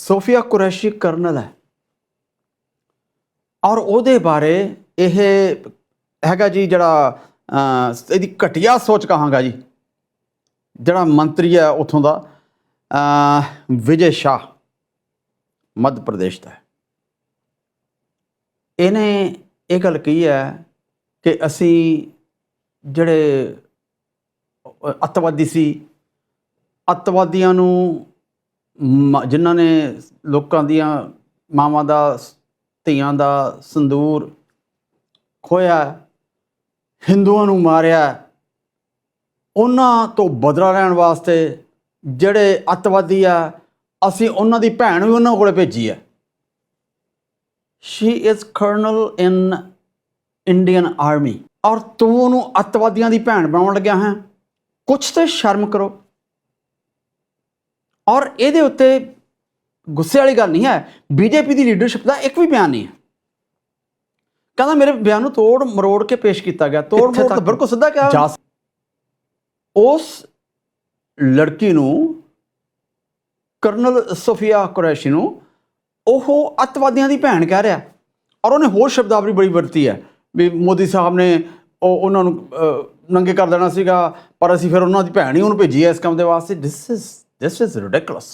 Sophia Qureshi colonel ਹੈ। ਔਰ ਉਹਦੇ ਬਾਰੇ ਇਹ ਹੈਗਾ ਜੀ ਜਿਹੜਾ ਇਹਦੀ ਘਟੀਆ ਸੋਚ ਕਹਾਂਗਾ ਜੀ। ਜਿਹੜਾ ਮੰਤਰੀ ਹੈ ਉਥੋਂ ਦਾ ਵਿਜੇ ਸ਼ਾਹ, ਮੱਧ ਪ੍ਰਦੇਸ਼ ਦਾ ਇਹਨੇ ਇਹ ਗੱਲ ਕਹੀ ਹੈ ਕਿ ਅਸੀਂ ਜਿਹੜੇ ਅ- ਅੱਤਵਾਦੀ ਸੀ, ਅੱਤਵਾਦੀਆਂ ਨੂੰ ਮ- ਜਿਨ੍ਹਾਂ ਨੇ ਲੋਕਾਂ ਦੀਆਂ ਮਾਵਾਂ ਦਾ, ਧੀਆਂ ਦਾ ਸੰਦੂਰ ਖੋਇਆ ਹਿੰਦੂਆਂ ਨੂੰ ਮਾਰਿਆ, ਉਹਨਾਂ ਤੋਂ ਬਦਲਾ ਲੈਣ ਵਾਸਤੇ ਜਿਹੜੇ ਅੱਤਵਾਦੀ ਆ, ਅਸੀਂ ਉਹਨਾਂ ਦੀ ਭੈਣ ਵੀ ਉਹਨਾਂ ਕੋਲੇ ਭੇਜੀ ਹੈ she is colonel in Indian army ਔਰ ਤੂੰ ਉਹਨੂੰ ਅੱਤਵਾਦੀਆਂ ਦੀ ਭੈਣ ਬਣਾਉਣ ਲੱਗਿਆ ਹੈ। ਕੁਛ ਤੇ ਸ਼ਰਮ ਕਰੋ। ਔਰ ਇਹਦੇ ਉੱਤੇ ਗੁੱਸੇ ਵਾਲੀ ਗੱਲ ਨਹੀਂ ਹੈ ਬੀਜੇਪੀ ਦੀ ਲੀਡਰਸ਼ਿਪ ਦਾ ਇੱਕ ਵੀ ਬਿਆਨ ਨਹੀਂ ਹੈ। ਕਹਿੰਦਾ ਮੇਰੇ ਬਿਆਨ ਨੂੰ ਤੋੜ ਮਰੋੜ ਕੇ ਪੇਸ਼ ਕੀਤਾ ਗਿਆ ਤੋੜ ਮਰੋੜ ਤਾਂ? ਬਿਲਕੁਲ ਸਿੱਧਾ ਕਿਹਾ ਉਸ ਲੜਕੀ ਨੂੰ ਕਰਨਲ ਸੋਫੀਆ ਕੁਰੈਸ਼ੀ ਨੂੰ ਉਹ ਅੱਤਵਾਦੀਆਂ ਦੀ ਭੈਣ ਕਹਿ ਰਿਹਾ। ਔਰ ਉਹਨੇ ਹੋਰ ਸ਼ਬਦਾਵਲੀ ਬੜੀ ਵਰਤੀ ਹੈ ਵੀ ਮੋਦੀ ਸਾਹਿਬ ਨੇ ਉਹ ਉਹਨਾਂ ਨੂੰ ਨੰਗੇ ਕਰ ਦੇਣਾ ਸੀਗਾ ਪਰ ਅਸੀਂ ਫਿਰ ਉਹਨਾਂ ਦੀ ਭੈਣ ਹੀ ਉਹਨੂੰ ਭੇਜੀ ਹੈ ਇਸ ਕੰਮ ਦੇ ਵਾਸਤੇ। This is This is ridiculous.